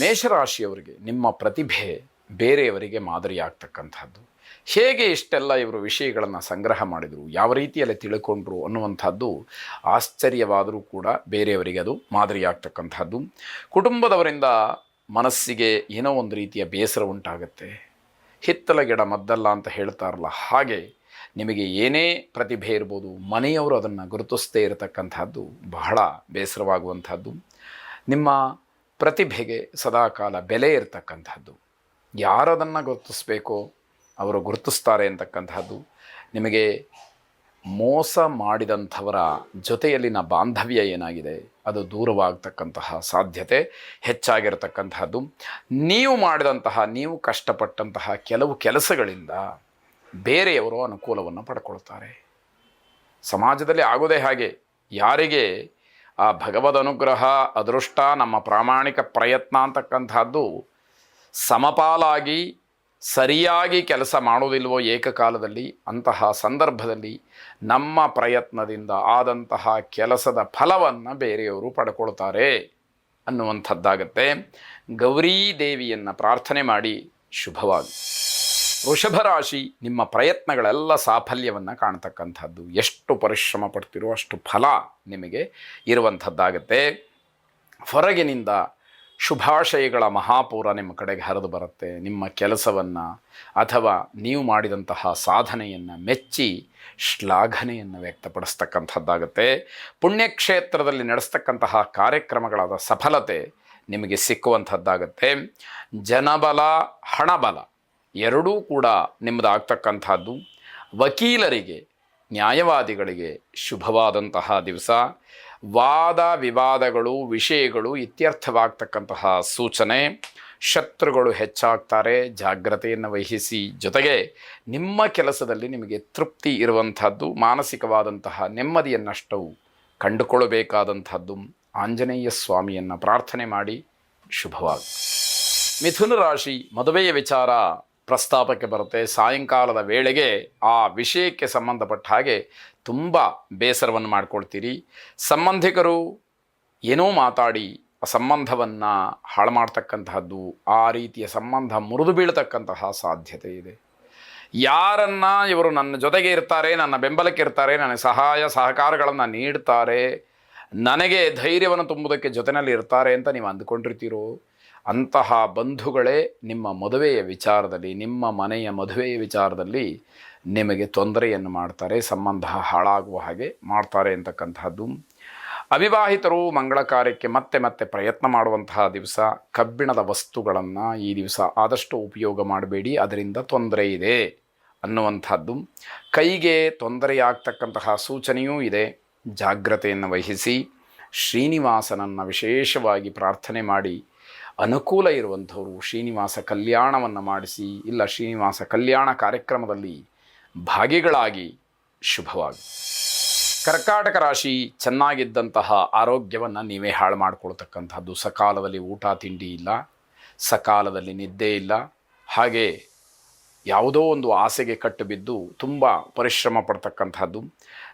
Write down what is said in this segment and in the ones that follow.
ಮೇಷರಾಶಿಯವರಿಗೆ ನಿಮ್ಮ ಪ್ರತಿಭೆ ಬೇರೆಯವರಿಗೆ ಮಾದರಿಯಾಗ್ತಕ್ಕಂಥದ್ದು. ಹೇಗೆ ಇಷ್ಟೆಲ್ಲ ಇವರು ವಿಷಯಗಳನ್ನು ಸಂಗ್ರಹ ಮಾಡಿದರು, ಯಾವ ರೀತಿಯಲ್ಲಿ ತಿಳ್ಕೊಂಡ್ರು ಅನ್ನುವಂಥದ್ದು ಆಶ್ಚರ್ಯವಾದರೂ ಕೂಡ ಬೇರೆಯವರಿಗೆ ಅದು ಮಾದರಿಯಾಗ್ತಕ್ಕಂಥದ್ದು. ಕುಟುಂಬದವರಿಂದ ಮನಸ್ಸಿಗೆ ಏನೋ ಒಂದು ರೀತಿಯ ಬೇಸರ ಉಂಟಾಗುತ್ತೆ. ಹಿತ್ತಲ ಗಿಡ ಮದ್ದಲ್ಲ ಅಂತ ಹೇಳ್ತಾರಲ್ಲ, ಹಾಗೆ ನಿಮಗೆ ಏನೇ ಪ್ರತಿಭೆ ಇರ್ಬೋದು, ಮನೆಯವರು ಅದನ್ನು ಗುರುತಿಸದೇ ಇರತಕ್ಕಂಥದ್ದು ಬಹಳ ಬೇಸರವಾಗುವಂಥದ್ದು. ನಿಮ್ಮ ಪ್ರತಿಭೆಗೆ ಸದಾಕಾಲ ಬೆಲೆ ಇರತಕ್ಕಂಥದ್ದು ಯಾರದನ್ನು ಗುರುತಿಸ್ಬೇಕೋ? ಅವರು ಗುರುತಿಸ್ತಾರೆ ಅಂತಕ್ಕಂಥದ್ದು ನಿಮಗೆ ಮೋಸ ಮಾಡಿದಂಥವರ ಜೊತೆಯಲ್ಲಿನ ಬಾಂಧವ್ಯ ಏನಾಗಿದೆ? ಅದು ದೂರವಾಗತಕ್ಕಂತಹ ಸಾಧ್ಯತೆ ಹೆಚ್ಚಾಗಿರತಕ್ಕಂತಹದ್ದು. ನೀವು ಮಾಡಿದಂತಹ, ನೀವು ಕಷ್ಟಪಟ್ಟಂತಹ ಕೆಲವು ಕೆಲಸಗಳಿಂದ ಬೇರೆಯವರು ಅನುಕೂಲವನ್ನು ಪಡ್ಕೊಳ್ತಾರೆ. ಸಮಾಜದಲ್ಲಿ ಆಗೋದೇ ಹಾಗೆ. ಯಾರಿಗೆ ಆ ಭಗವದ್ ಅನುಗ್ರಹ, ಅದೃಷ್ಟ, ನಮ್ಮ ಪ್ರಾಮಾಣಿಕ ಪ್ರಯತ್ನ ಅಂತಕ್ಕಂಥದ್ದು ಸಮಪಾಲಾಗಿ, ಸರಿಯಾಗಿ ಕೆಲಸ ಮಾಡೋದಿಲ್ವೋ ಏಕಕಾಲದಲ್ಲಿ, ಅಂತಹ ಸಂದರ್ಭದಲ್ಲಿ ನಮ್ಮ ಪ್ರಯತ್ನದಿಂದ ಆದಂತಹ ಕೆಲಸದ ಫಲವನ್ನು ಬೇರೆಯವರು ಪಡ್ಕೊಳ್ತಾರೆ ಅನ್ನುವಂಥದ್ದಾಗತ್ತೆ. ಗೌರೀ ದೇವಿಯನ್ನು ಪ್ರಾರ್ಥನೆ ಮಾಡಿ ಶುಭವಾಗಿ ವೃಷಭ ರಾಶಿ ನಿಮ್ಮ ಪ್ರಯತ್ನಗಳೆಲ್ಲ ಸಾಫಲ್ಯವನ್ನು ಕಾಣ್ತಕ್ಕಂಥದ್ದು. ಎಷ್ಟು ಪರಿಶ್ರಮ ಪಡ್ತಿರೋ ಅಷ್ಟು ಫಲ ನಿಮಗೆ ಇರುವಂಥದ್ದಾಗತ್ತೆ. ಹೊರಗಿನಿಂದ ಶುಭಾಶಯಗಳ ಮಹಾಪೂರ ನಿಮ್ಮ ಕಡೆಗೆ ಹರಿದು ಬರುತ್ತೆ. ನಿಮ್ಮ ಕೆಲಸವನ್ನು ಅಥವಾ ನೀವು ಮಾಡಿದಂತಹ ಸಾಧನೆಯನ್ನು ಮೆಚ್ಚಿ ಶ್ಲಾಘನೆಯನ್ನು ವ್ಯಕ್ತಪಡಿಸ್ತಕ್ಕಂಥದ್ದಾಗತ್ತೆ. ಪುಣ್ಯಕ್ಷೇತ್ರದಲ್ಲಿ ನಡೆಸ್ತಕ್ಕಂತಹ ಕಾರ್ಯಕ್ರಮಗಳಾದ ಸಫಲತೆ ನಿಮಗೆ ಸಿಕ್ಕುವಂಥದ್ದಾಗತ್ತೆ. ಜನಬಲ, ಹಣಬಲ. ಎರಡೂ ಕೂಡ ನಿಮ್ಮದಾಗ್ತಕ್ಕಂಥದ್ದು. ವಕೀಲರಿಗೆ, ನ್ಯಾಯವಾದಿಗಳಿಗೆ ಶುಭವಾದಂತಹ ದಿವಸ. ವಾದ, ವಿವಾದಗಳು, ವಿಷಯಗಳು ಇತ್ಯರ್ಥವಾಗ್ತಕ್ಕಂತಹ ಸೂಚನೆ. ಶತ್ರುಗಳು ಹೆಚ್ಚಾಗ್ತಾರೆ, ಜಾಗ್ರತೆಯನ್ನು ವಹಿಸಿ. ಜೊತೆಗೆ ನಿಮ್ಮ ಕೆಲಸದಲ್ಲಿ ನಿಮಗೆ ತೃಪ್ತಿ ಇರುವಂಥದ್ದು, ಮಾನಸಿಕವಾದಂತಹ ನೆಮ್ಮದಿಯನ್ನಷ್ಟು ಕಂಡುಕೊಳ್ಳಬೇಕಾದಂಥದ್ದು. ಆಂಜನೇಯ ಸ್ವಾಮಿಯನ್ನು ಪ್ರಾರ್ಥನೆ ಮಾಡಿ ಶುಭವಾಗಿ ಮಿಥುನ ರಾಶಿ ಮದುವೆಯ ವಿಚಾರ. ಪ್ರಸ್ತಾಪಕ್ಕೆ ಬರುತ್ತೆ. ಸಾಯಂಕಾಲದ ವೇಳೆಗೆ ಆ ವಿಷಯಕ್ಕೆ ಸಂಬಂಧಪಟ್ಟ ಹಾಗೆ ತುಂಬ ಬೇಸರವನ್ನು ಮಾಡ್ಕೊಳ್ತೀರಿ. ಸಂಬಂಧಿಕರು ಏನೋ ಮಾತಾಡಿ ಆ ಸಂಬಂಧವನ್ನು ಹಾಳು ಮಾಡ್ತಕ್ಕಂತಹದ್ದು ಆ ರೀತಿಯ ಸಂಬಂಧ ಮುರಿದು ಬೀಳತಕ್ಕಂತಹ ಸಾಧ್ಯತೆ ಇದೆ. ಯಾರನ್ನ ಇವರು ನನ್ನ ಜೊತೆಗೆ ಇರ್ತಾರೆ, ನನ್ನ ಬೆಂಬಲಕ್ಕೆ ಇರ್ತಾರೆ, ನನಗೆ ಸಹಾಯ, ಸಹಕಾರಗಳನ್ನು ನೀಡ್ತಾರೆ, ನನಗೆ ಧೈರ್ಯವನ್ನು ತುಂಬುವುದಕ್ಕೆ ಜೊತೆಯಲ್ಲಿ ಇರ್ತಾರೆ ಅಂತ ನೀವು ಅಂದುಕೊಂಡಿರ್ತೀರೋ? ಅಂತಹ ಬಂಧುಗಳೇ ನಿಮ್ಮ ಮದುವೆಯ ವಿಚಾರದಲ್ಲಿ, ನಿಮ್ಮ ಮನೆಯ ಮದುವೆಯ ವಿಚಾರದಲ್ಲಿ ನಿಮಗೆ ತೊಂದರೆಯನ್ನು ಮಾಡ್ತಾರೆ, ಸಂಬಂಧ ಹಾಳಾಗುವ ಹಾಗೆ ಮಾಡ್ತಾರೆ ಅಂತಕ್ಕಂತಹದ್ದು ಅವಿವಾಹಿತರು ಮಂಗಳ ಕಾರ್ಯಕ್ಕೆ ಮತ್ತೆ ಮತ್ತೆ ಪ್ರಯತ್ನ ಮಾಡುವಂತಹ ದಿವಸ, ಕಬ್ಬಿಣದ ವಸ್ತುಗಳನ್ನು ಈ ದಿವಸ ಆದಷ್ಟು ಉಪಯೋಗ ಮಾಡಬೇಡಿ, ಅದರಿಂದ ತೊಂದರೆ ಇದೆ ಅನ್ನುವಂಥದ್ದು. ಕೈಗೆ ತೊಂದರೆಯಾಗ್ತಕ್ಕಂತಹ ಸೂಚನೆಯೂ ಇದೆ. ಜಾಗ್ರತೆಯನ್ನು ವಹಿಸಿ ಶ್ರೀನಿವಾಸನನ್ನು ವಿಶೇಷವಾಗಿ ಪ್ರಾರ್ಥನೆ ಮಾಡಿ ಅನುಕೂಲ ಇರುವಂಥವರು ಶ್ರೀನಿವಾಸ ಕಲ್ಯಾಣವನ್ನು ಮಾಡಿಸಿ, ಇಲ್ಲ ಶ್ರೀನಿವಾಸ ಕಲ್ಯಾಣ ಕಾರ್ಯಕ್ರಮದಲ್ಲಿ ಭಾಗಿಗಳಾಗಿ ಶುಭವಾಗಿ. ಕರ್ಕಾಟಕ ರಾಶಿ ಚೆನ್ನಾಗಿದ್ದಂತಹ ಆರೋಗ್ಯವನ್ನು ನೀವೇ ಹಾಳು ಮಾಡಿಕೊಳ್ತಕ್ಕಂಥದ್ದು. ಸಕಾಲದಲ್ಲಿ ಊಟ, ತಿಂಡಿ ಇಲ್ಲ, ಸಕಾಲದಲ್ಲಿ ನಿದ್ದೆ ಇಲ್ಲ. ಹಾಗೆ ಯಾವುದೋ ಒಂದು ಆಸೆಗೆ ಕಟ್ಟು ಬಿದ್ದು ತುಂಬ ಪರಿಶ್ರಮ ಪಡ್ತಕ್ಕಂಥದ್ದು.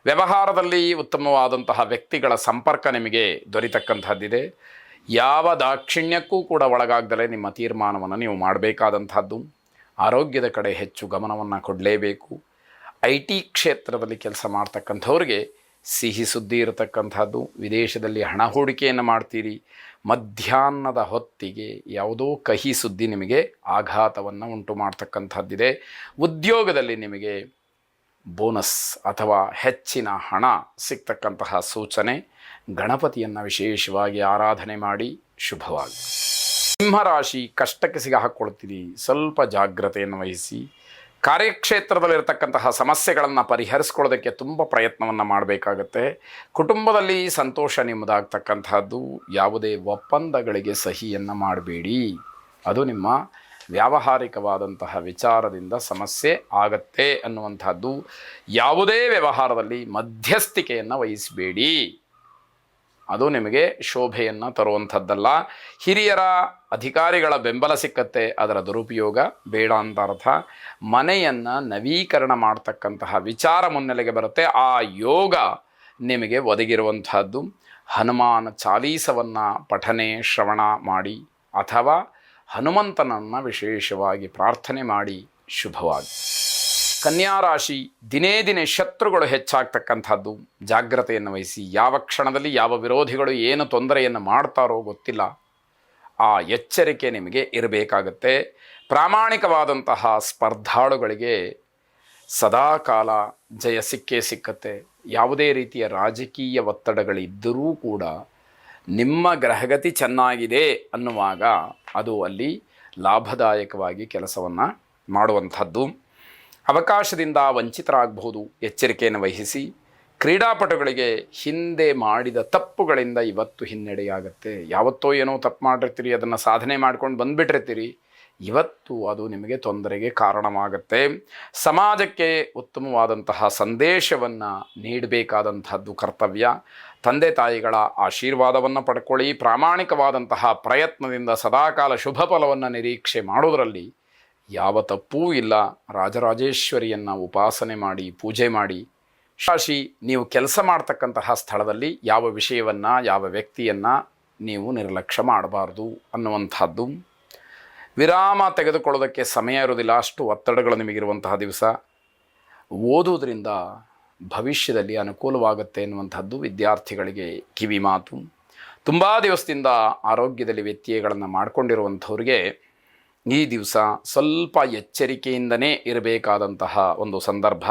ವ್ಯವಹಾರದಲ್ಲಿ ಉತ್ತಮವಾದಂತಹ ವ್ಯಕ್ತಿಗಳ ಸಂಪರ್ಕ ನಿಮಗೆ ದೊರೀತಕ್ಕಂಥದ್ದಿದೆ. ಯಾವ ದಾಕ್ಷಿಣ್ಯಕ್ಕೂ ಕೂಡ ಒಳಗಾಗದಲೇ ನಿಮ್ಮ ತೀರ್ಮಾನವನ್ನು ನೀವು ಮಾಡಬೇಕಾದಂಥದ್ದು. ಆರೋಗ್ಯದ ಕಡೆ ಹೆಚ್ಚು ಗಮನವನ್ನು ಕೊಡಲೇಬೇಕು. ಐ ಟಿ ಕ್ಷೇತ್ರದಲ್ಲಿ ಕೆಲಸ ಮಾಡ್ತಕ್ಕಂಥವ್ರಿಗೆ ಸಿಹಿ ಸುದ್ದಿ ಇರತಕ್ಕಂಥದ್ದು. ವಿದೇಶದಲ್ಲಿ ಹಣ ಹೂಡಿಕೆಯನ್ನು ಮಾಡ್ತೀರಿ. ಮಧ್ಯಾಹ್ನದ ಹೊತ್ತಿಗೆ ಯಾವುದೋ ಕಹಿ ಸುದ್ದಿ ನಿಮಗೆ ಆಘಾತವನ್ನು ಉಂಟು ಮಾಡ್ತಕ್ಕಂಥದ್ದಿದೆ. ಉದ್ಯೋಗದಲ್ಲಿ ನಿಮಗೆ ಬೋನಸ್ ಅಥವಾ ಹೆಚ್ಚಿನ ಹಣ ಸಿಗ್ತಕ್ಕಂತಹ ಸೂಚನೆ. ಗಣಪತಿಯನ್ನು ವಿಶೇಷವಾಗಿ ಆರಾಧನೆ ಮಾಡಿ ಶುಭವಾಗಿ. ಸಿಂಹರಾಶಿ ಕಷ್ಟಕ್ಕೆ ಸಿಗ ಹಾಕ್ಕೊಳ್ತೀರಿ ಸ್ವಲ್ಪ ಜಾಗ್ರತೆಯನ್ನು ವಹಿಸಿ. ಕಾರ್ಯಕ್ಷೇತ್ರದಲ್ಲಿರ್ತಕ್ಕಂತಹ ಸಮಸ್ಯೆಗಳನ್ನು ಪರಿಹರಿಸ್ಕೊಳ್ಳೋದಕ್ಕೆ ತುಂಬ ಪ್ರಯತ್ನವನ್ನು ಮಾಡಬೇಕಾಗತ್ತೆ. ಕುಟುಂಬದಲ್ಲಿ ಸಂತೋಷ ನಿಮ್ಮದಾಗ್ತಕ್ಕಂತಹದ್ದು ಯಾವುದೇ ಒಪ್ಪಂದಗಳಿಗೆ ಸಹಿಯನ್ನು ಮಾಡಬೇಡಿ. ಅದು ನಿಮ್ಮ ವ್ಯಾವಹಾರಿಕವಾದಂತಹ ವಿಚಾರದಿಂದ ಸಮಸ್ಯೆ ಆಗತ್ತೆ ಅನ್ನುವಂಥದ್ದು ಯಾವುದೇ ವ್ಯವಹಾರದಲ್ಲಿ ಮಧ್ಯಸ್ಥಿಕೆಯನ್ನು ವಹಿಸಬೇಡಿ. ಅದು ನಿಮಗೆ ಶೋಭೆಯನ್ನು ತರುವಂಥದ್ದಲ್ಲ. ಹಿರಿಯರ ಅಧಿಕಾರಿಗಳ ಬೆಂಬಲ ಸಿಕ್ಕತ್ತೆ, ಅದರ ದುರುಪಯೋಗ ಬೇಡ ಅಂತ ಅರ್ಥ. ಮನೆಯನ್ನು ನವೀಕರಣ ಮಾಡ್ತಕ್ಕಂತಹ ವಿಚಾರ ಮುನ್ನೆಲೆಗೆ ಬರುತ್ತೆ. ಆ ಯೋಗ ನಿಮಗೆ ಒದಗಿರುವಂತಹದ್ದು ಹನುಮಾನ ಚಾಲೀಸವನ್ನು ಪಠನೆ, ಶ್ರವಣ ಮಾಡಿ, ಅಥವಾ ಹನುಮಂತನನ್ನು ವಿಶೇಷವಾಗಿ ಪ್ರಾರ್ಥನೆ ಮಾಡಿ. ಶುಭವಾಗಿ ಕನ್ಯಾ ರಾಶಿ ದಿನೇ ದಿನೇ ಶತ್ರುಗಳು ಹೆಚ್ಚಾಗ್ತಕ್ಕಂಥದ್ದು. ಜಾಗ್ರತೆಯನ್ನು ವಹಿಸಿ ಯಾವ ಕ್ಷಣದಲ್ಲಿ ಯಾವ ವಿರೋಧಿಗಳು ಏನು ತೊಂದರೆಯನ್ನು ಮಾಡ್ತಾರೋ ಗೊತ್ತಿಲ್ಲ. ಆ ಎಚ್ಚರಿಕೆ ನಿಮಗೆ ಇರಬೇಕಾಗತ್ತೆ. ಪ್ರಾಮಾಣಿಕವಾದಂತಹ ಸ್ಪರ್ಧಾಳುಗಳಿಗೆ ಸದಾಕಾಲ ಜಯ ಸಿಕ್ಕೇ ಸಿಕ್ಕತ್ತೆ. ಯಾವುದೇ ರೀತಿಯ ರಾಜಕೀಯ ಒತ್ತಡಗಳಿದ್ದರೂ ಕೂಡ ನಿಮ್ಮ ಗ್ರಹಗತಿ ಚೆನ್ನಾಗಿದೆ ಅನ್ನುವಾಗ ಅದು ಅಲ್ಲಿ ಲಾಭದಾಯಕವಾಗಿ ಕೆಲಸವನ್ನು ಮಾಡುವಂಥದ್ದು. ಅವಕಾಶದಿಂದ ವಂಚಿತರಾಗಬಹುದು. ಎಚ್ಚರಿಕೆಯನ್ನು ವಹಿಸಿ ಕ್ರೀಡಾಪಟುಗಳಿಗೆ ಹಿಂದೆ ಮಾಡಿದ ತಪ್ಪುಗಳಿಂದ ಇವತ್ತು ಹಿನ್ನಡೆಯಾಗುತ್ತೆ. ಯಾವತ್ತೋ ಏನೋ ತಪ್ಪು ಮಾಡಿರ್ತೀರಿ, ಅದನ್ನು ಸಾಧನೆ ಮಾಡ್ಕೊಂಡು ಬಂದುಬಿಟ್ಟಿರ್ತೀರಿ. ಇವತ್ತು ಅದು ನಿಮಗೆ ತೊಂದರೆಗೆ ಕಾರಣವಾಗುತ್ತೆ. ಸಮಾಜಕ್ಕೆ ಉತ್ತಮವಾದಂತಹ ಸಂದೇಶವನ್ನು ನೀಡಬೇಕಾದಂತಹದ್ದು ಕರ್ತವ್ಯ. ತಂದೆ ತಾಯಿಗಳ ಆಶೀರ್ವಾದವನ್ನು ಪಡ್ಕೊಳ್ಳಿ. ಪ್ರಾಮಾಣಿಕವಾದಂತಹ ಪ್ರಯತ್ನದಿಂದ ಸದಾಕಾಲ ಶುಭ ಫಲವನ್ನು ನಿರೀಕ್ಷೆ ಮಾಡೋದರಲ್ಲಿ ಯಾವ ತಪ್ಪೂ ಇಲ್ಲ. ರಾಜರಾಜೇಶ್ವರಿಯನ್ನು ಉಪಾಸನೆ ಮಾಡಿ, ಪೂಜೆ ಮಾಡಿ. ಶಾಶಿ ನೀವು ಕೆಲಸ ಮಾಡ್ತಕ್ಕಂತಹ ಸ್ಥಳದಲ್ಲಿ ಯಾವ ವಿಷಯವನ್ನು, ಯಾವ ವ್ಯಕ್ತಿಯನ್ನು ನೀವು ನಿರ್ಲಕ್ಷ್ಯ ಮಾಡಬಾರ್ದು ಅನ್ನುವಂಥದ್ದು. ವಿರಾಮ ತೆಗೆದುಕೊಳ್ಳೋದಕ್ಕೆ ಸಮಯ ಇರೋದಿಲ್ಲ ಅಷ್ಟು ಒತ್ತಡಗಳು ನಿಮಗಿರುವಂತಹ ದಿವಸ. ಓದುವುದರಿಂದ ಭವಿಷ್ಯದಲ್ಲಿ ಅನುಕೂಲವಾಗುತ್ತೆ ಎನ್ನುವಂಥದ್ದು ವಿದ್ಯಾರ್ಥಿಗಳಿಗೆ ಕಿವಿ ಮಾತು ತುಂಬ ದಿವಸದಿಂದ ಆರೋಗ್ಯದಲ್ಲಿ ವ್ಯತ್ಯಯಗಳನ್ನು ಮಾಡಿಕೊಂಡಿರುವಂಥವ್ರಿಗೆ ಈ ದಿವಸ ಸ್ವಲ್ಪ ಎಚ್ಚರಿಕೆಯಿಂದನೇ ಇರಬೇಕಾದಂತಹ ಒಂದು ಸಂದರ್ಭ.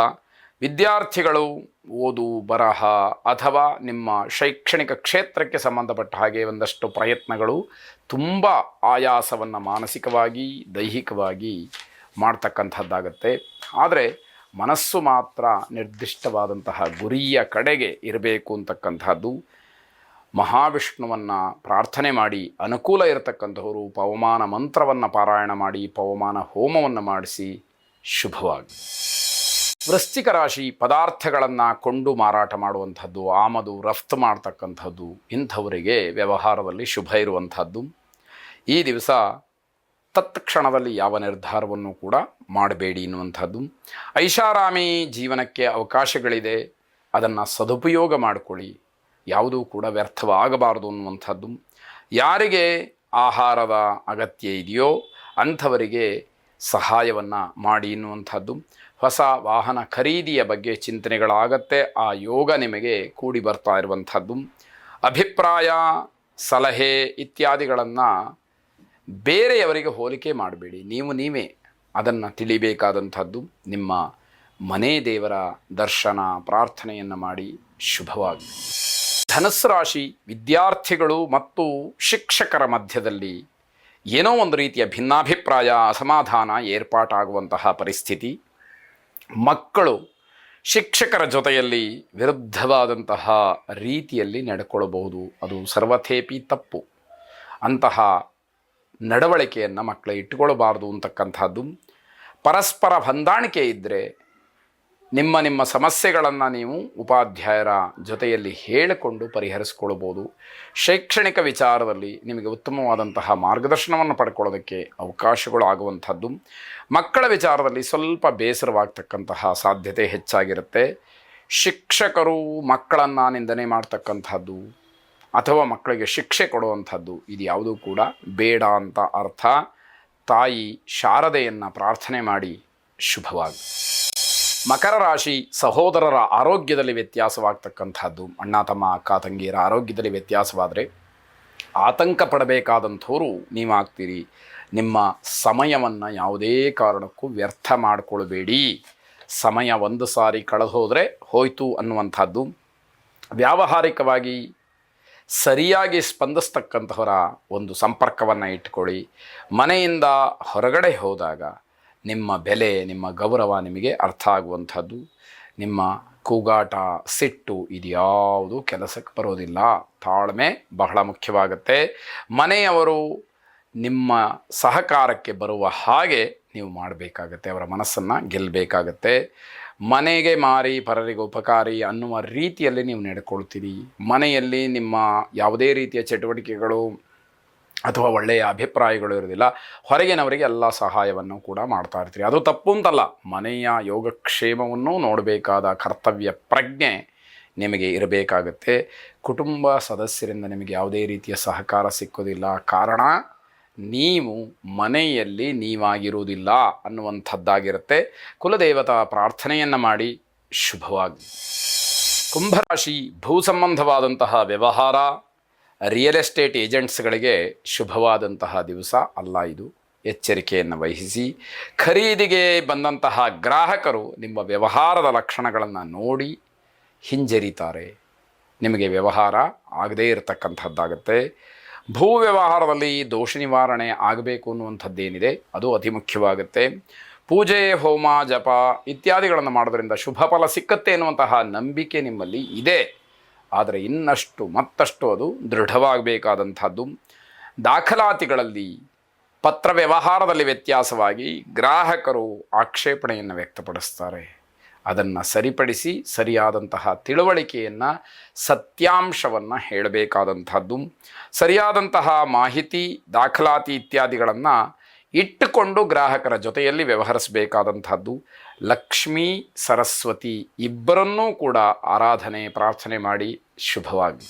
ವಿದ್ಯಾರ್ಥಿಗಳು ಓದು, ಬರಹ ಅಥವಾ ನಿಮ್ಮ ಶೈಕ್ಷಣಿಕ ಕ್ಷೇತ್ರಕ್ಕೆ ಸಂಬಂಧಪಟ್ಟ ಹಾಗೆ ಒಂದಷ್ಟು ಪ್ರಯತ್ನಗಳು ತುಂಬ ಆಯಾಸವನ್ನು ಮಾನಸಿಕವಾಗಿ, ದೈಹಿಕವಾಗಿ ಮಾಡ್ತಕ್ಕಂಥದ್ದಾಗತ್ತೆ. ಆದರೆ ಮನಸ್ಸು ಮಾತ್ರ ನಿರ್ದಿಷ್ಟವಾದಂತಹ ಗುರಿಯ ಕಡೆಗೆ ಇರಬೇಕು ಅಂತಕ್ಕಂಥದ್ದು ಮಹಾವಿಷ್ಣುವನ್ನು ಪ್ರಾರ್ಥನೆ ಮಾಡಿ, ಅನುಕೂಲ ಇರತಕ್ಕಂಥವರು ಪವಮಾನ ಮಂತ್ರವನ್ನು ಪಾರಾಯಣ ಮಾಡಿ, ಪವಮಾನ ಹೋಮವನ್ನು ಮಾಡಿಸಿ ಶುಭವಾಗಿ ವೃಶ್ಚಿಕ ರಾಶಿ ಪದಾರ್ಥಗಳನ್ನು ಕೊಂಡು ಮಾರಾಟ ಮಾಡುವಂಥದ್ದು, ಆಮದು, ರಫ್ತು ಮಾಡ್ತಕ್ಕಂಥದ್ದು, ಇಂಥವರಿಗೆ ವ್ಯವಹಾರದಲ್ಲಿ ಶುಭ ಇರುವಂಥದ್ದು. ಈ ದಿವಸ ತತ್ಕ್ಷಣದಲ್ಲಿ ಯಾವ ನಿರ್ಧಾರವನ್ನು ಕೂಡ ಮಾಡಬೇಡಿ ಎನ್ನುವಂಥದ್ದು. ಐಷಾರಾಮಿ ಜೀವನಕ್ಕೆ ಅವಕಾಶಗಳಿದೆ. ಅದನ್ನು ಸದುಪಯೋಗ ಮಾಡಿಕೊಳ್ಳಿ. ಯಾವುದೂ ಕೂಡ ವ್ಯರ್ಥವಾಗಬಾರದು ಅನ್ನುವಂಥದ್ದು. ಯಾರಿಗೆ ಆಹಾರದ ಅಗತ್ಯ ಇದೆಯೋ ಅಂಥವರಿಗೆ ಸಹಾಯವನ್ನು ಮಾಡಿ ಎನ್ನುವಂಥದ್ದು. ಹೊಸ ವಾಹನ ಖರೀದಿಯ ಬಗ್ಗೆ ಚಿಂತನೆಗಳಾಗತ್ತೆ. ಆ ಯೋಗ ನಿಮಗೆ ಕೂಡಿ ಬರ್ತಾ ಇರುವಂಥದ್ದು. ಅಭಿಪ್ರಾಯ, ಸಲಹೆ ಇತ್ಯಾದಿಗಳನ್ನು ಬೇರೆಯವರಿಗೆ ಹೋಲಿಕೆ ಮಾಡಬೇಡಿ. ನೀವು ನೀವೇ ಅದನ್ನು ತಿಳಿಬೇಕಾದಂಥದ್ದು. ನಿಮ್ಮ ಮನೆ ದೇವರ ದರ್ಶನ, ಪ್ರಾರ್ಥನೆಯನ್ನು ಮಾಡಿ ಶುಭವಾಗಿ ಧನಸ್ಸು ರಾಶಿ ವಿದ್ಯಾರ್ಥಿಗಳು ಮತ್ತು ಶಿಕ್ಷಕರ ಮಧ್ಯದಲ್ಲಿ ಏನೋ ಒಂದು ರೀತಿಯ ಭಿನ್ನಾಭಿಪ್ರಾಯ, ಅಸಮಾಧಾನ ಏರ್ಪಾಟಾಗುವಂತಹ ಪರಿಸ್ಥಿತಿ. ಮಕ್ಕಳು ಶಿಕ್ಷಕರ ಜೊತೆಯಲ್ಲಿ ವಿರುದ್ಧವಾದಂತಹ ರೀತಿಯಲ್ಲಿ ನಡ್ಕೊಳ್ಳಬಹುದು ಅದು ಸರ್ವಥೇಪಿ ತಪ್ಪು. ಅಂತಹ ನಡವಳಿಕೆಯನ್ನು ಮಕ್ಕಳು ಇಟ್ಟುಕೊಳ್ಳಬಾರ್ದು ಅಂತಕ್ಕಂಥದ್ದು. ಪರಸ್ಪರ ಹೊಂದಾಣಿಕೆ ಇದ್ದರೆ ನಿಮ್ಮ ನಿಮ್ಮ ಸಮಸ್ಯೆಗಳನ್ನು ನೀವು ಉಪಾಧ್ಯಾಯರ ಜೊತೆಯಲ್ಲಿ ಹೇಳಿಕೊಂಡು ಪರಿಹರಿಸ್ಕೊಳ್ಬೋದು. ಶೈಕ್ಷಣಿಕ ವಿಚಾರದಲ್ಲಿ ನಿಮಗೆ ಉತ್ತಮವಾದಂತಹ ಮಾರ್ಗದರ್ಶನವನ್ನು ಪಡ್ಕೊಳ್ಳೋದಕ್ಕೆ ಅವಕಾಶಗಳು ಆಗುವಂಥದ್ದು ಮಕ್ಕಳ ವಿಚಾರದಲ್ಲಿ ಸ್ವಲ್ಪ ಬೇಸರವಾಗ್ತಕ್ಕಂತಹ ಸಾಧ್ಯತೆ ಹೆಚ್ಚಾಗಿರುತ್ತೆ. ಶಿಕ್ಷಕರು ಮಕ್ಕಳನ್ನು ನಿಂದನೆ ಮಾಡ್ತಕ್ಕಂಥದ್ದು ಅಥವಾ ಮಕ್ಕಳಿಗೆ ಶಿಕ್ಷೆ ಕೊಡುವಂಥದ್ದು ಇದು ಯಾವುದೂ ಕೂಡ ಬೇಡ ಅಂತ ಅರ್ಥ. ತಾಯಿ ಶಾರದೆಯನ್ನು ಪ್ರಾರ್ಥನೆ ಮಾಡಿ ಶುಭವಾಗಿ ಮಕರ ರಾಶಿ ಸಹೋದರರ ಆರೋಗ್ಯದಲ್ಲಿ ವ್ಯತ್ಯಾಸವಾಗ್ತಕ್ಕಂಥದ್ದು. ಅಣ್ಣ, ತಮ್ಮ, ಅಕ್ಕ, ತಂಗಿಯರ ಆರೋಗ್ಯದಲ್ಲಿ ವ್ಯತ್ಯಾಸವಾದರೆ ಆತಂಕ ಪಡಬೇಕಾದಂಥವರು ನೀವಾಗ್ತೀರಿ. ನಿಮ್ಮ ಸಮಯವನ್ನು ಯಾವುದೇ ಕಾರಣಕ್ಕೂ ವ್ಯರ್ಥ ಮಾಡಿಕೊಳ್ಬೇಡಿ. ಸಮಯ ಒಂದು ಸಾರಿ ಕಳೆದು ಹೋದರೆ ಹೋಯಿತು ಅನ್ನುವಂಥದ್ದು. ವ್ಯಾವಹಾರಿಕವಾಗಿ ಸರಿಯಾಗಿ ಸ್ಪಂದಿಸ್ತಕ್ಕಂಥವರ ಒಂದು ಸಂಪರ್ಕವನ್ನು ಇಟ್ಕೊಳ್ಳಿ. ಮನೆಯಿಂದ ಹೊರಗಡೆ ಹೋದಾಗ ನಿಮ್ಮ ಬೆಲೆ, ನಿಮ್ಮ ಗೌರವ ನಿಮಗೆ ಅರ್ಥ ಆಗುವಂಥದ್ದು. ನಿಮ್ಮ ಕೂಗಾಟ ಸಿಟ್ಟು ಇದ್ಯಾವುದು ಕೆಲಸಕ್ಕೆ ಬರೋದಿಲ್ಲ. ತಾಳ್ಮೆ ಬಹಳ ಮುಖ್ಯವಾಗುತ್ತೆ. ಮನೆಯವರು ನಿಮ್ಮ ಸಹಕಾರಕ್ಕೆ ಬರುವ ಹಾಗೆ ನೀವು ಮಾಡಬೇಕಾಗತ್ತೆ. ಅವರ ಮನಸ್ಸನ್ನು ಗೆಲ್ಲಬೇಕಾಗತ್ತೆ. ಮನೆಗೆ ಮಾರಿ, ಪರರಿಗೆ ಉಪಕಾರಿ ಅನ್ನುವ ರೀತಿಯಲ್ಲಿ ನೀವು ನಡ್ಕೊಳ್ತೀರಿ ಮನೆಯಲ್ಲಿ ನಿಮ್ಮ ಯಾವುದೇ ರೀತಿಯ ಚಟುವಟಿಕೆಗಳು ಅಥವಾ ಒಳ್ಳೆಯ ಅಭಿಪ್ರಾಯಗಳು ಇರೋದಿಲ್ಲ ಹೊರಗಿನವರಿಗೆ ಎಲ್ಲ ಸಹಾಯವನ್ನು ಕೂಡ ಮಾಡ್ತಾ ಇರ್ತೀರಿ. ಅದು ತಪ್ಪು ಅಂತಲ್ಲ, ಮನೆಯ ಯೋಗಕ್ಷೇಮವನ್ನು ನೋಡಬೇಕಾದ ಕರ್ತವ್ಯ ಪ್ರಜ್ಞೆ ನಿಮಗೆ ಇರಬೇಕಾಗುತ್ತೆ. ಕುಟುಂಬ ಸದಸ್ಯರಿಂದ ನಿಮಗೆ ಯಾವುದೇ ರೀತಿಯ ಸಹಕಾರ ಸಿಕ್ಕೋದಿಲ್ಲ. ಕಾರಣ, ನೀವು ಮನೆಯಲ್ಲಿ ನೀವಾಗಿರುವುದಿಲ್ಲ ಅನ್ನುವಂಥದ್ದಾಗಿರುತ್ತೆ. ಕುಲದೇವತಾ ಪ್ರಾರ್ಥನೆಯನ್ನು ಮಾಡಿ ಶುಭವಾಗಿ ಕುಂಭರಾಶಿ ಭೂ ಸಂಬಂಧವಾದಂತಹ ವ್ಯವಹಾರ ರಿಯಲ್ ಎಸ್ಟೇಟ್ ಏಜೆಂಟ್ಸ್ಗಳಿಗೆ ಶುಭವಾದಂತಹ ದಿವಸ ಅಲ್ಲ ಇದು. ಎಚ್ಚರಿಕೆಯನ್ನು ವಹಿಸಿ, ಖರೀದಿಗೆ ಬಂದಂತಹ ಗ್ರಾಹಕರು ನಿಮ್ಮ ವ್ಯವಹಾರದ ಲಕ್ಷಣಗಳನ್ನು ನೋಡಿ ಹಿಂಜರಿತಾರೆ. ನಿಮಗೆ ವ್ಯವಹಾರ ಆಗದೇ ಇರತಕ್ಕಂಥದ್ದಾಗುತ್ತೆ. ಭೂ ವ್ಯವಹಾರದಲ್ಲಿ ದೋಷ ನಿವಾರಣೆ ಆಗಬೇಕು ಅನ್ನುವಂಥದ್ದೇನಿದೆ, ಅದು ಅತಿ ಮುಖ್ಯವಾಗುತ್ತೆ. ಪೂಜೆ, ಹೋಮ, ಜಪ ಇತ್ಯಾದಿಗಳನ್ನು ಮಾಡೋದರಿಂದ ಶುಭ ಫಲ ಸಿಕ್ಕತ್ತೆ ಎನ್ನುವಂತಹ ನಂಬಿಕೆ ನಿಮ್ಮಲ್ಲಿ ಇದೆ. ಆದರೆ ಇನ್ನಷ್ಟು ಮತ್ತಷ್ಟು ಅದು ದೃಢವಾಗಬೇಕಾದಂಥದ್ದು. ದಾಖಲಾತಿಗಳಲ್ಲಿ ಪತ್ರ ವ್ಯವಹಾರದಲ್ಲಿ ವ್ಯತ್ಯಾಸವಾಗಿ ಗ್ರಾಹಕರು ಆಕ್ಷೇಪಣೆಯನ್ನು ವ್ಯಕ್ತಪಡಿಸ್ತಾರೆ. ಅದನ್ನು ಸರಿಪಡಿಸಿ ಸರಿಯಾದಂತಹ ತಿಳುವಳಿಕೆಯನ್ನು, ಸತ್ಯಾಂಶವನ್ನು ಹೇಳಬೇಕಾದಂಥದ್ದು. ಸರಿಯಾದಂತಹ ಮಾಹಿತಿ, ದಾಖಲಾತಿ ಇತ್ಯಾದಿಗಳನ್ನು ಇಟ್ಟುಕೊಂಡು ಗ್ರಾಹಕರ ಜೊತೆಯಲ್ಲಿ ವ್ಯವಹರಿಸಬೇಕಾದಂಥದ್ದು. ಲಕ್ಷ್ಮೀ ಸರಸ್ವತಿ ಇಬ್ಬರನ್ನೂ ಕೂಡ ಆರಾಧನೆ ಪ್ರಾರ್ಥನೆ ಮಾಡಿ ಶುಭವಾಗಿ.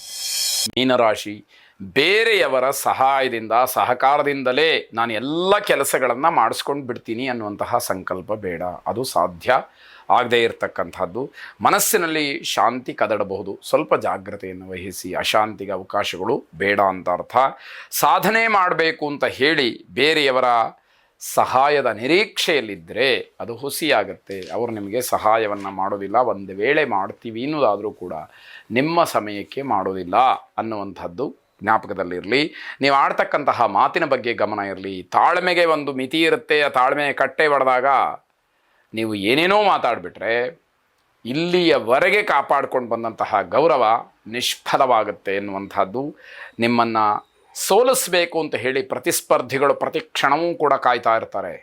ಮೀನರಾಶಿ ಬೇರೆಯವರ ಸಹಾಯದಿಂದ, ಸಹಕಾರದಿಂದಲೇ ನಾನು ಎಲ್ಲ ಕೆಲಸಗಳನ್ನು ಮಾಡಿಸ್ಕೊಂಡು ಬಿಡ್ತೀನಿ ಅನ್ನುವಂತಹ ಸಂಕಲ್ಪ ಬೇಡ. ಅದು ಸಾಧ್ಯ ಆಗದೇ ಇರತಕ್ಕಂಥದ್ದು. ಮನಸ್ಸಿನಲ್ಲಿ ಶಾಂತಿ ಕದಡಬಹುದು. ಸ್ವಲ್ಪ ಜಾಗ್ರತೆಯನ್ನು ವಹಿಸಿ. ಅಶಾಂತಿಗೆ ಅವಕಾಶಗಳು ಬೇಡ ಅಂತ ಅರ್ಥ. ಸಾಧನೆ ಮಾಡಬೇಕು ಅಂತ ಹೇಳಿ ಬೇರೆಯವರ ಸಹಾಯದ ನಿರೀಕ್ಷೆಯಲ್ಲಿದ್ದರೆ ಅದು ಹುಸಿಯಾಗುತ್ತೆ. ಅವರು ನಿಮಗೆ ಸಹಾಯವನ್ನು ಮಾಡೋದಿಲ್ಲ. ಒಂದು ವೇಳೆ ಮಾಡ್ತೀವಿ ಅನ್ನೋದಾದರೂ ಕೂಡ ನಿಮ್ಮ ಸಮಯಕ್ಕೆ ಮಾಡೋದಿಲ್ಲ ಅನ್ನುವಂಥದ್ದು ಜ್ಞಾಪಕದಲ್ಲಿರಲಿ. ನೀವು ಆಡ್ತಕ್ಕಂತಹ ಮಾತಿನ ಬಗ್ಗೆ ಗಮನ ಇರಲಿ. ತಾಳ್ಮೆಗೆ ಒಂದು ಮಿತಿ ಇರುತ್ತೆ, ಆ ತಾಳ್ಮೆ ಕಟ್ಟೆ ಹೊಡೆದಾಗ ನೀವು ಏನೇನೋ ಮಾತಾಡಿಬಿಟ್ರೆ ಇಲ್ಲಿಯವರೆಗೆ ಕಾಪಾಡ್ಕೊಂಡು ಬಂದಂತಹ ಗೌರವ ನಿಷ್ಫಲವಾಗುತ್ತೆ ಎನ್ನುವಂಥದ್ದು ನಿಮ್ಮನ್ನು ಸೋಲಿಸಬೇಕು ಅಂತ ಹೇಳಿ ಪ್ರತಿಸ್ಪರ್ಧಿಗಳು ಪ್ರತಿ ಕ್ಷಣವೂ ಕೂಡ ಕಾಯ್ತಾ ಇರ್ತಾರೆ.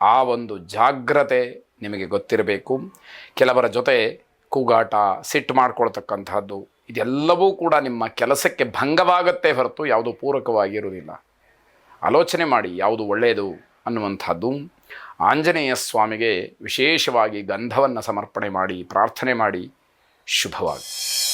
ಆ ಒಂದು ಜಾಗ್ರತೆ ನಿಮಗೆ ಗೊತ್ತಿರಬೇಕು. ಕೆಲವರ ಜೊತೆ ಕೂಗಾಟ, ಸಿಟ್ಟು ಮಾಡ್ಕೊಳ್ತಕ್ಕಂಥದ್ದು ಇದೆಲ್ಲವೂ ಕೂಡ ನಿಮ್ಮ ಕೆಲಸಕ್ಕೆ ಭಂಗವಾಗತ್ತೆ ಹೊರತು ಯಾವುದು ಪೂರಕವಾಗಿರುವುದಿಲ್ಲ. ಆಲೋಚನೆ ಮಾಡಿ ಯಾವುದು ಒಳ್ಳೆಯದು ಅನ್ನುವಂಥದ್ದು. ಆಂಜನೇಯ ಸ್ವಾಮಿಗೆ ವಿಶೇಷವಾಗಿ ಗಂಧವನ್ನು ಸಮರ್ಪಣೆ ಮಾಡಿ, ಪ್ರಾರ್ಥನೆ ಮಾಡಿ ಶುಭವಾಗಿ